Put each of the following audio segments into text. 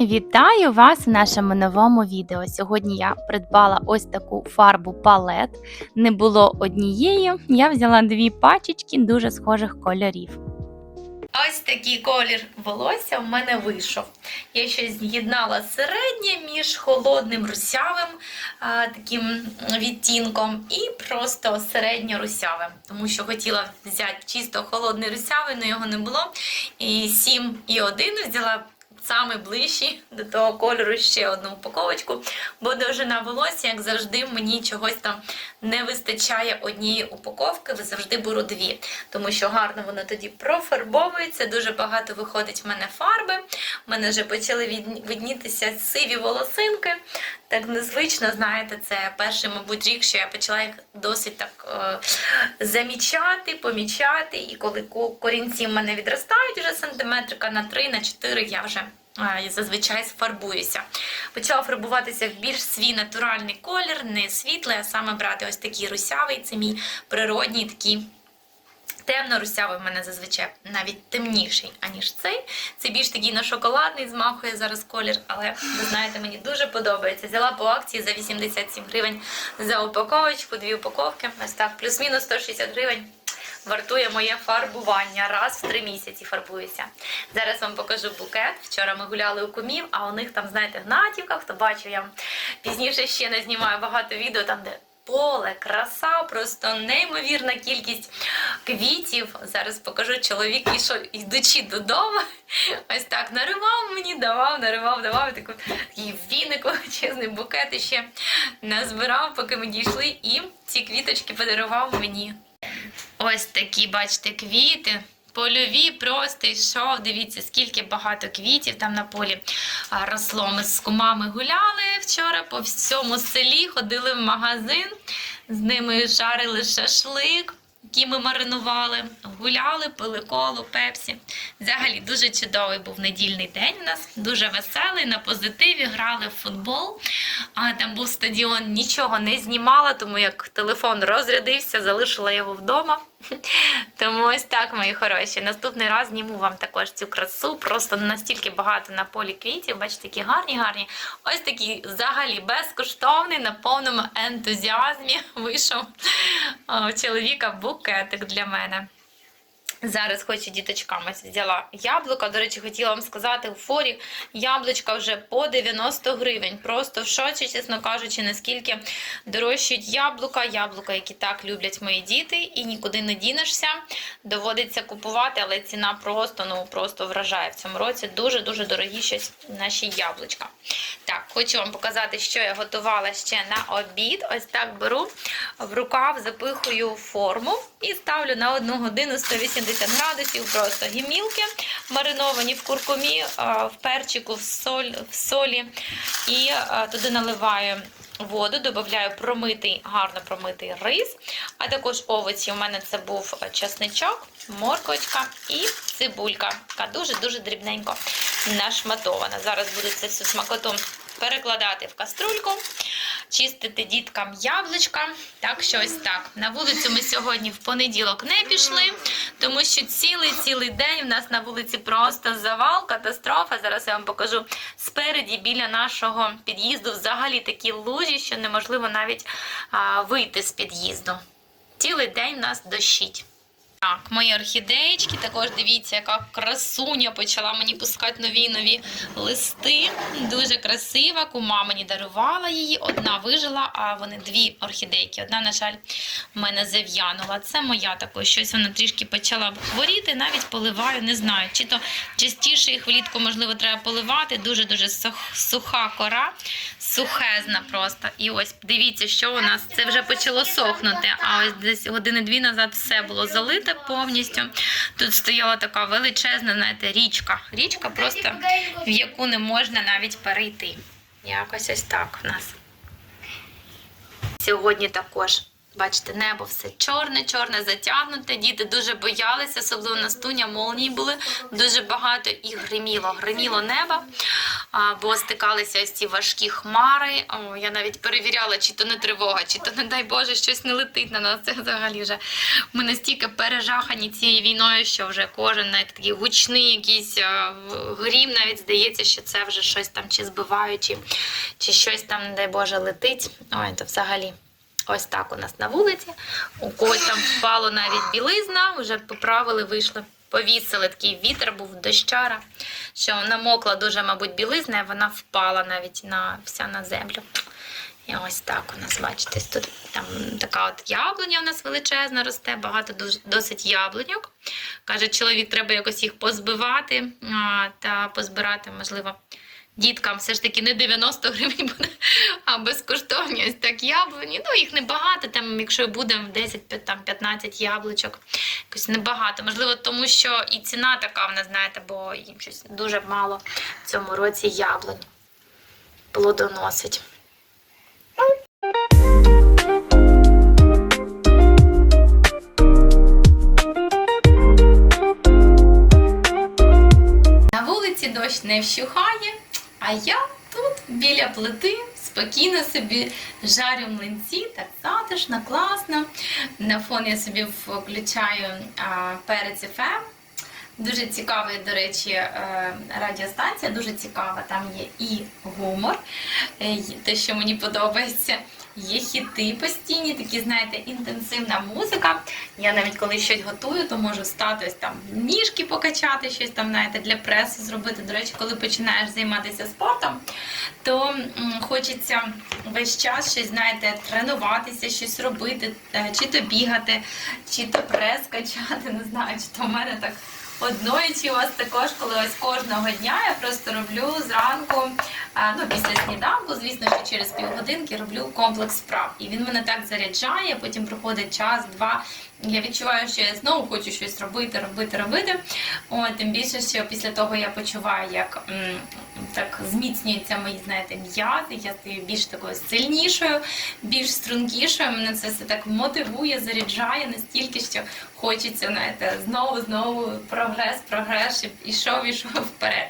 Вітаю вас у нашому новому відео. Сьогодні я придбала ось таку фарбу палет. Не було однієї, я взяла дві пачечки дуже схожих кольорів. Ось такий колір волосся в мене вийшов. Я ще з'єднала середнє між холодним русявим а, таким відтінком і просто середньо-русявим, тому що хотіла взяти чисто холодний русявий, але його не було. І 7 і 1 взяла саме ближчі до того кольору ще одну упаковочку, бо довжина волосся, як завжди, мені чогось там не вистачає однієї упаковки, завжди беру дві, тому що гарно воно тоді профарбовується, дуже багато виходить в мене фарби. У мене вже почали віднітися сиві волосинки. Так незвично, знаєте, це перший, мабуть, рік, що я почала їх досить так е, замічати, помічати. І коли корінці в мене відростають вже сантиметрика на 3, на 4, я вже е, зазвичай сфарбуюся. Почала фарбуватися в більш свій натуральний колір, не світлий, а саме брати ось такий русявий, це мій природній такий. Темно-русявий в мене зазвичай навіть темніший, аніж цей. Це більш такий на шоколадний змахує зараз колір, але ви знаєте, мені дуже подобається. Взяла по акції за 87 гривень за упаковочку, дві упаковки. Ось так, плюс-мінус 160 гривень. Вартує моє фарбування. Раз в три місяці фарбуюся. Зараз вам покажу букет. Вчора ми гуляли у кумів, а у них там, знаєте, гнатівка. Хто бачив, я пізніше ще не знімаю багато відео, там, де поле, краса, просто неймовірна кількість квітів. Зараз покажу чоловік ішов, йдучи додому. Ось так наривав мені, давав, наривав, давав. Таку, такий віник величезний букет ще назбирав, поки ми дійшли, і ці квіточки подарував мені. Ось такі, бачите, квіти. Польові просто йшов. Дивіться, скільки багато квітів там на полі росло. Ми з кумами гуляли вчора по всьому селі, ходили в магазин, з ними жарили шашлик, який ми маринували, гуляли, пили колу, пепсі. Взагалі дуже чудовий був недільний день у нас, дуже веселий, на позитиві, грали в футбол. А там був стадіон, нічого не знімала, тому як телефон розрядився, залишила його вдома. Тому ось так, мої хороші. Наступний раз зніму вам також цю красу. Просто настільки багато на полі квітів. Бачите, такі гарні, гарні. Ось такий взагалі безкоштовний, на повному ентузіазмі вийшов у чоловіка букетик для мене. Зараз хочу діточкам ось взяла яблука. До речі, хотіла вам сказати, у форі яблучка вже по 90 гривень. Просто в шоці, чесно кажучи, наскільки дорожчають яблука, яблука, які так люблять мої діти, і нікуди не дінешся. Доводиться купувати, але ціна просто, ну просто вражає в цьому році. Дуже-дуже дорогі щось наші яблучка. Так, хочу вам показати, що я готувала ще на обід. Ось так беру в рукав, запихую форму і ставлю на 1 годину 180 градусів. Просто гімілки мариновані в куркумі, в перчику, в, соль, в солі. І туди наливаю воду, додаю промитий, гарно промитий рис, а також овочі. У мене це був чесничок, морквочка і цибулька. Така дуже-дуже дрібненько нашматована. Зараз буду це всю смакоту перекладати в каструльку, чистити діткам яблучка. Так що ось так. На вулицю ми сьогодні в понеділок не пішли, тому що цілий-цілий день в нас на вулиці просто завал, катастрофа. Зараз я вам покажу спереді біля нашого під'їзду взагалі такі лужі, що неможливо навіть а, вийти з під'їзду. Цілий день в нас дощить. Так, мої орхідеєчки, також дивіться, яка красуня почала мені пускати нові нові листи. Дуже красива. Кума мені дарувала її. Одна вижила, а вони дві орхідейки. Одна, на жаль, в мене зав'янула. Це моя також. Щось вона трішки почала хворіти, навіть поливаю, не знаю. Чи то частіше їх влітку, можливо, треба поливати. Дуже-дуже суха кора, сухезна просто. І ось дивіться, що у нас це вже почало сохнути. А ось десь години-дві назад все було залите повністю. Тут стояла така величезна, знаєте, річка. Річка просто в яку не можна навіть перейти. Якось ось так в нас. Сьогодні також. Бачите, небо все чорне-чорне, затягнуте. Діти дуже боялися, особливо на стуня молнії були дуже багато і гриміло. Гриміло небо. бо стикалися ось ці важкі хмари. О, я навіть перевіряла, чи то не тривога, чи то, не дай Боже, щось не летить на нас. Це взагалі вже ми настільки пережахані цією війною, що вже кожен навіть такий гучний якийсь грім, навіть здається, що це вже щось там чи збивають, чи, чи щось там, не дай Боже, летить. Ой, то взагалі. Ось так у нас на вулиці. У когось там впало навіть білизна, вже поправили, вийшли, повісили. Такий вітер був дощара, що намокла дуже, мабуть, білизна, і вона впала навіть на вся на землю. І ось так у нас, бачите, тут там така от яблуня у нас величезна росте, багато досить яблуньок. Каже, чоловік, треба якось їх позбивати та позбирати, можливо, діткам все ж таки не 90 гривень буде, а безкоштовні ось так яблуні. Ну, їх небагато, там, якщо буде 10-15 яблучок, якось небагато. Можливо, тому що і ціна така, вона, знаєте, бо їм щось дуже мало в цьому році яблунь плодоносить. На вулиці дощ не вщухає, а я тут біля плити спокійно собі жарю млинці, так затишно, класно. На фон я собі включаю перець ФМ. Дуже цікава, до речі, е, радіостанція, дуже цікава. Там є і гумор, е, те, що мені подобається. Є хіти постійні, такі, знаєте, інтенсивна музика. Я навіть коли щось готую, то можу стати там ніжки покачати, щось там, знаєте, для преси зробити. До речі, коли починаєш займатися спортом, то хочеться весь час щось, знаєте, тренуватися, щось робити, е, чи то бігати, чи то прес качати, не знаю, чи то в мене так одної, у вас також, коли ось кожного дня я просто роблю зранку, а, ну після сніданку, звісно, що через півгодинки роблю комплекс справ. І він мене так заряджає, потім проходить час, два. Я відчуваю, що я знову хочу щось робити, робити, робити. О, тим більше, що після того я почуваю, як м, так зміцнюються мої, знаєте, м'язи, я стаю більш такою сильнішою, більш стрункішою. Мене це все так мотивує, заряджає настільки, що хочеться, знаєте, знову, знову прогрес, прогрес, щоб ішов, ішов вперед.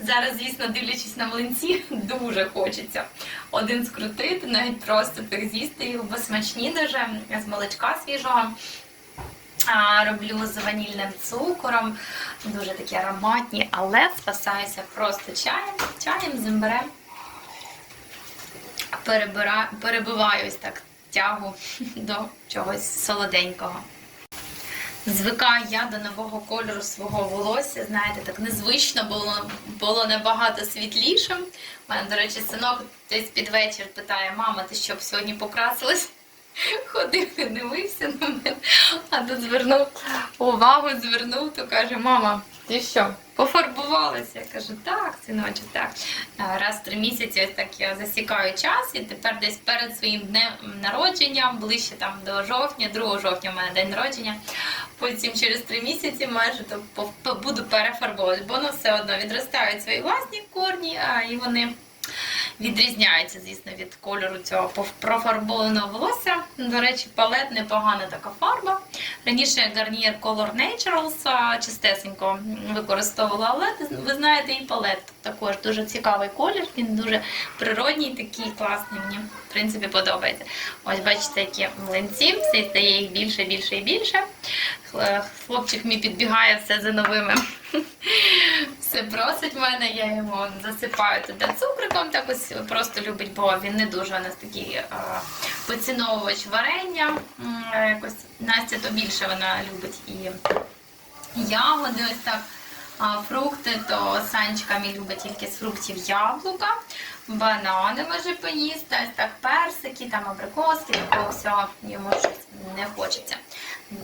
Зараз, звісно, дивлячись на млинці, дуже хочеться один скрутити, навіть просто так з'їсти його, бо смачні дуже з молочка свіжого. Роблю з ванільним цукором, дуже такі ароматні, але спасаюся просто чаєм, чаєм з імбирем. Перебира... Перебиваю ось так тягу до чогось солоденького. Звикаю я до нового кольору свого волосся. Знаєте, так незвично було, було набагато світлішим. У мене, до речі, синок десь під вечір питає: мама, ти що сьогодні покрасилась? Ходив і дивився на мене, а тут звернув увагу, звернув, то каже, мама, ти що, пофарбувалася? Я кажу, так, синочок, так. Раз в три місяці ось так я засікаю час, і тепер десь перед своїм днем народження, ближче там до жовтня, 2 жовтня у мене день народження. Потім через три місяці майже то буду перефарбовувати, бо воно все одно відростають свої власні корні, а і вони відрізняються, звісно, від кольору цього профарбованого волосся. До речі, палет непогана така фарба. Раніше Garnier Color Naturals чистесенько використовувала, але ви знаєте, і палет також дуже цікавий колір. Він дуже природній, такий класний. Мені в принципі подобається. Ось бачите, які млинці, все стає їх більше, більше і більше. Хлопчик мій підбігає все за новими. Все просить мене, я йому засипаю туди цукриком, так ось просто любить, бо він не дуже у нас такий е, поціновувач варення. Е, Якось Настя то більше вона любить і ягоди, ось так. А фрукти, то Санечка мій любить тільки з фруктів яблука, банани може поїсти, ось так персики, там абрикоски, такого всього йому щось не хочеться.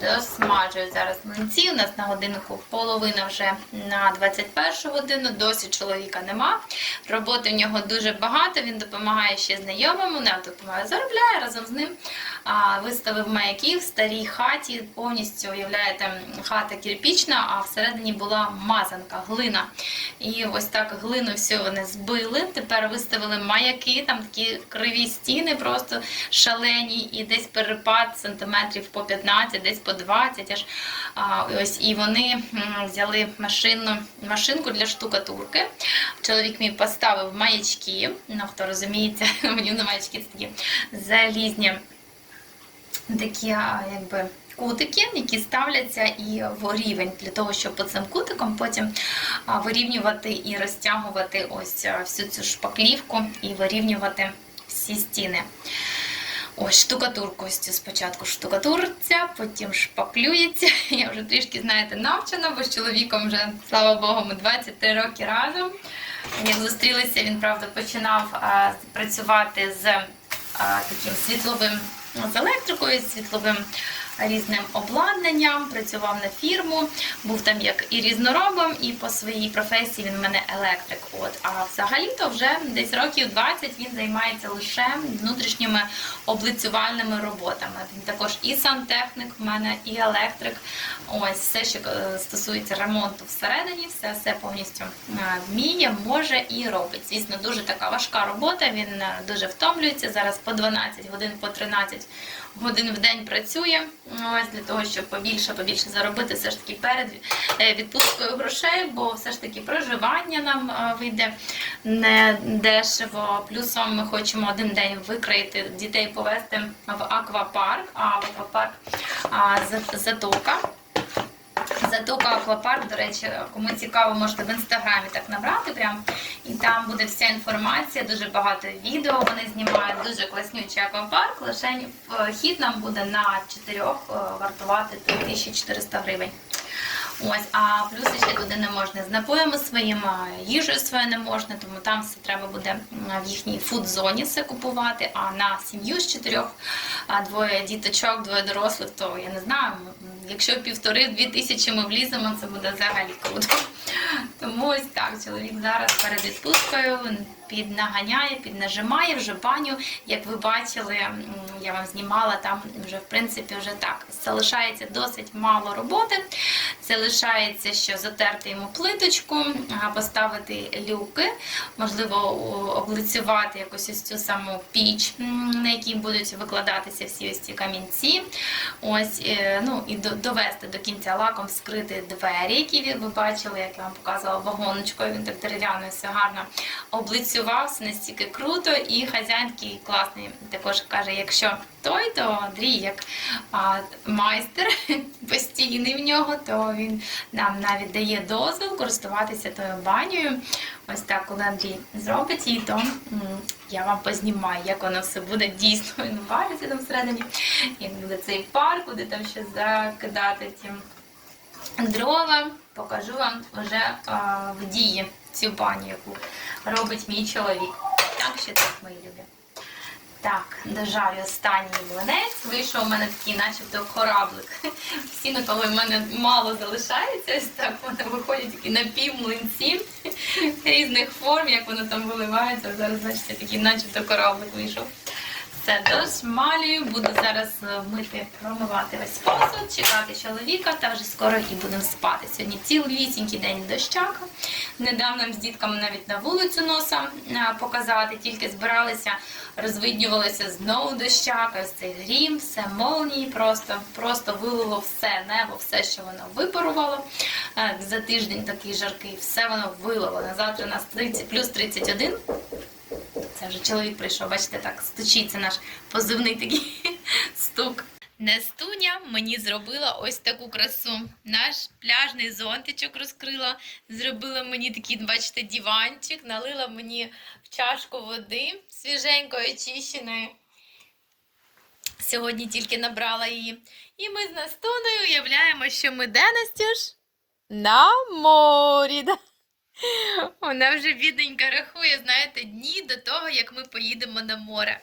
Досмажую зараз млинці. У нас на годинку половина вже на 21 годину. Досі чоловіка нема. Роботи в нього дуже багато. Він допомагає ще знайомому, нам допомагає, заробляє разом з ним. Виставив маяків в старій хаті. Повністю уявляєте, хата кирпічна, а всередині була мазанка, глина. І ось так глину всю вони збили. Тепер виставили маяки, там такі криві стіни, просто шалені, і десь перепад сантиметрів по 15, десь по 20. Аж а, ось і вони взяли машину, машинку для штукатурки. Чоловік мій поставив маячки. Ну хто розуміється, мені на маячки це такі залізні такі якби. Кутики, які ставляться і в рівень для того, щоб по цим кутиком потім вирівнювати і розтягувати ось всю цю шпаклівку і вирівнювати всі стіни. Ось штукатурку ось спочатку штукатурця, потім шпаклюється. Я вже трішки, знаєте, навчена, бо з чоловіком вже, слава Богу, ми 23 роки разом. Як зустрілися, він правда починав працювати з таким світловим з електрикою, з світловим різним обладнанням, працював на фірму, був там як і різноробом, і по своїй професії він в мене електрик. От. А взагалі-то вже десь років 20 він займається лише внутрішніми облицювальними роботами. Він також і сантехнік в мене, і електрик. Ось все, що е, стосується ремонту всередині, все, все повністю е, вміє, може і робить. Звісно, дуже така важка робота. Він е, дуже втомлюється. Зараз по 12 годин, по 13 годин в день працює. Ось для того, щоб побільше, побільше заробити, все ж таки перед е, відпусткою грошей, бо все ж таки проживання нам е, вийде не дешево. Плюсом ми хочемо один день викрити дітей, повезти в аквапарк. А в аквапарк затока. Затока Аквапарк, до речі, кому цікаво, можете в інстаграмі так набрати прям. І там буде вся інформація, дуже багато відео. Вони знімають дуже класнючий аквапарк. Лише вхід нам буде на чотирьох е, вартувати 3400 гривень. Ось, а плюс ще туди не можна з напоями своїми, їжею своєю не можна, тому там все треба буде в їхній фуд-зоні все купувати. А на сім'ю з чотирьох, двоє діточок, двоє дорослих, то я не знаю, якщо півтори-дві тисячі ми вліземо, це буде взагалі круто. Тому ось так, чоловік зараз перед відпусткою піднаганяє, піднажимає вже баню. Як ви бачили, я вам знімала там вже в принципі вже так. Залишається досить мало роботи. Це лишається, що затерти йому плиточку, поставити люки, можливо, облицювати якось ось цю саму піч, на якій будуть викладатися всі ось ці камінці. Ось, е, ну і довести до кінця лаком скрити двері, які ви ви бачили, як я вам показувала вагоночкою. Він так дерев'яною все гарно облицював, все настільки круто. І хазяїн такий класний також каже, якщо той, то Андрій як а, майстер постійний в нього, то він нам навіть дає дозвіл користуватися тою банею. Ось так, коли Андрій зробить її, то я вам познімаю, як воно все буде дійсно він вариться там всередині, як буде цей парк, куди там ще закидати ті дрова. Покажу вам вже а, в дії цю баню, яку робить мій чоловік. Так, ще так, мої любі. Так, дожарю останній млинець. Вийшов у мене такий, начебто, кораблик. Всі, коли в мене мало залишається, ось так вони виходять такі напівмлинці різних форм, як вони там виливається. Зараз, значить, такий начебто кораблик вийшов. Все, дошмалюю, буду зараз е, мити, промивати весь посуд, чекати чоловіка, та вже скоро і будемо спати. Сьогодні цілісінький день дощака. Недавно з дітками навіть на вулицю носа е, показати, тільки збиралися, розвиднювалося знову дощака, ось цей грім, все молнії, просто, просто вилило все небо, все, що воно випарувало. Е, За тиждень такий жаркий, все воно вилило. На завтра у нас 30, плюс 31. Це вже чоловік прийшов, бачите, так стучиться наш позивний такий стук. Нестуня мені зробила ось таку красу. Наш пляжний зонтичок розкрила, зробила мені такий, бачите, диванчик, налила мені в чашку води свіженької, очищеної. Сьогодні тільки набрала її. І ми з Настуною уявляємо, що ми де Настюш? На морі. Вона вже бідненька рахує, знаєте, дні до того, як ми поїдемо на море.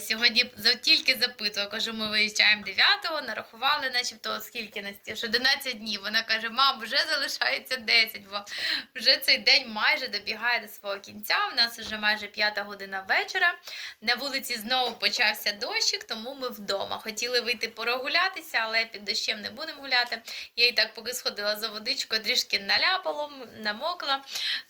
Сьогодні тільки запитувала, кажу, ми виїжджаємо 9-го, нарахували, начебто скільки Настя, що 11 днів. Вона каже, мам, вже залишається 10, бо вже цей день майже добігає до свого кінця. У нас вже майже 5 година вечора. На вулиці знову почався дощик, тому ми вдома. Хотіли вийти прогулятися, але під дощем не будемо гуляти. Я і так поки сходила за водичкою, трішки наляпало, намокла.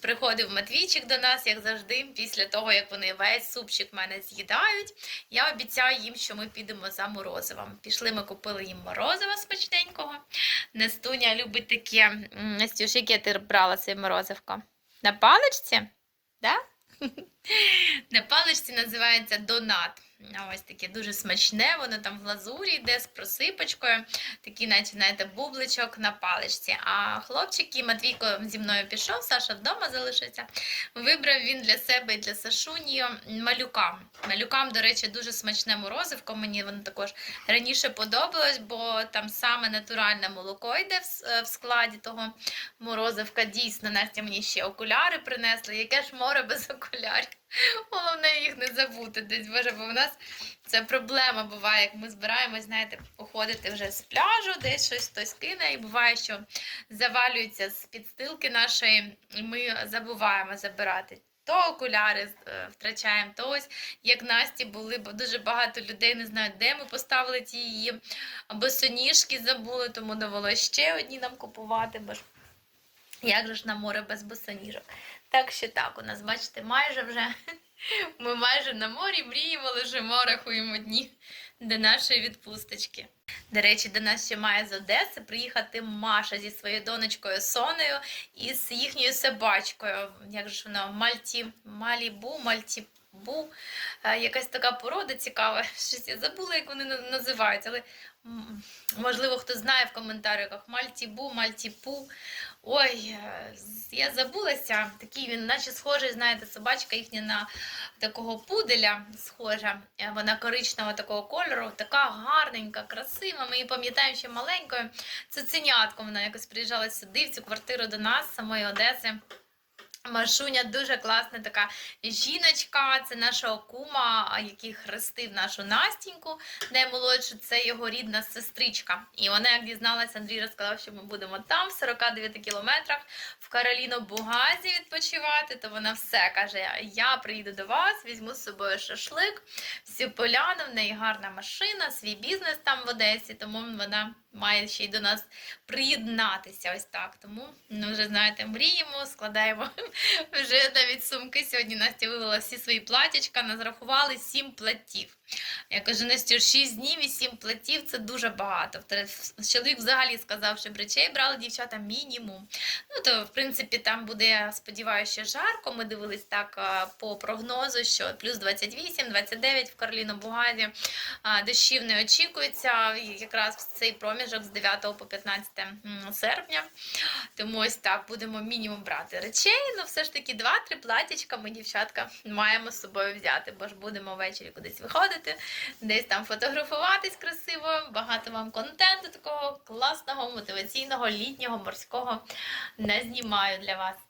Приходив Матвійчик до нас, як завжди, після того, як вони весь супчик в мене з'їдають. Я обіцяю їм, що ми підемо за морозивом. Пішли, ми купили їм морозива смачненького. Настуня любить таке. Настюш, яке ти брала своє морозивко? На паличці? Да? На паличці називається донат. Ось таке дуже смачне, воно там в глазурі йде з просипочкою, такий, наче, знаєте, бубличок на паличці. А хлопчик і Матвійко зі мною пішов, Саша вдома залишиться. Вибрав він для себе і для Сашуні малюка. Малюкам, до речі, дуже смачне морозивко. Мені воно також раніше подобалось, бо там саме натуральне молоко йде в в складі того морозивка. Дійсно, Настя мені ще окуляри принесли. Яке ж море без окулярів? Головне їх не забути десь, боже, бо в нас це проблема буває, як ми збираємось, знаєте, уходити вже з пляжу, десь щось хтось кине, і буває, що завалюється з підстилки нашої, і ми забуваємо забирати. То окуляри е, втрачаємо, то ось як Насті були, бо дуже багато людей не знають, де ми поставили ті її босоніжки, забули, тому довелося ще одні нам купувати, бо ж як же ж на море без босоніжок. Так що так, у нас, бачите, майже вже ми майже на морі мріємо, лежимо, рахуємо дні до нашої відпусточки. До речі, до нас ще має з Одеси приїхати Маша зі своєю донечкою Сонею і з їхньою собачкою. Як же вона? Мальті, Малібу, Мальтібу. Е, Якась така порода цікава. Щось я забула, як вони на- називаються, але можливо хто знає в коментарях. Мальтібу, Мальтіпу. Ой, е, я забулася. Такий він, наче схожий, знаєте, собачка їхня на такого пуделя схожа. Е, Вона коричневого такого кольору, така гарненька, красива. Ми її пам'ятаємо ще маленькою. Це Цуценятком вона якось приїжджала сюди, в цю квартиру до нас, з самої Одеси. Машуня дуже класна така жіночка. Це нашого кума, який хрестив нашу Настіньку, наймолодшу, це його рідна сестричка. І вона, як дізналася, Андрій розказав, що ми будемо там, в 49 кілометрах, в Кароліно Бугазі відпочивати. То вона все каже: Я приїду до вас, візьму з собою шашлик, всю поляну, в неї гарна машина, свій бізнес там в Одесі, тому вона має ще й до нас приєднатися. Ось так. Тому ну, вже знаєте, мріємо, складаємо вже навіть сумки. Сьогодні Настя вивела всі свої платячка, нас рахували 7 платів. Я кажу, Настю, 6 днів і 7 платів це дуже багато. Чоловік взагалі сказав, що речей брали дівчата мінімум. Ну, то, в принципі, там буде, сподіваюся, ще жарко. Ми дивились так по прогнозу, що плюс 28, 29 в Карліно-Бугазі. Дощів не очікується якраз в цей проміжок з 9 по 15 серпня. Тому ось так будемо мінімум брати речей. Ну, все ж таки, 2-3 платічка ми, дівчатка, маємо з собою взяти, бо ж будемо ввечері кудись виходити, десь там фотографуватись красиво. Багато вам контенту такого класного, мотиваційного, літнього, морського назнімаю для вас.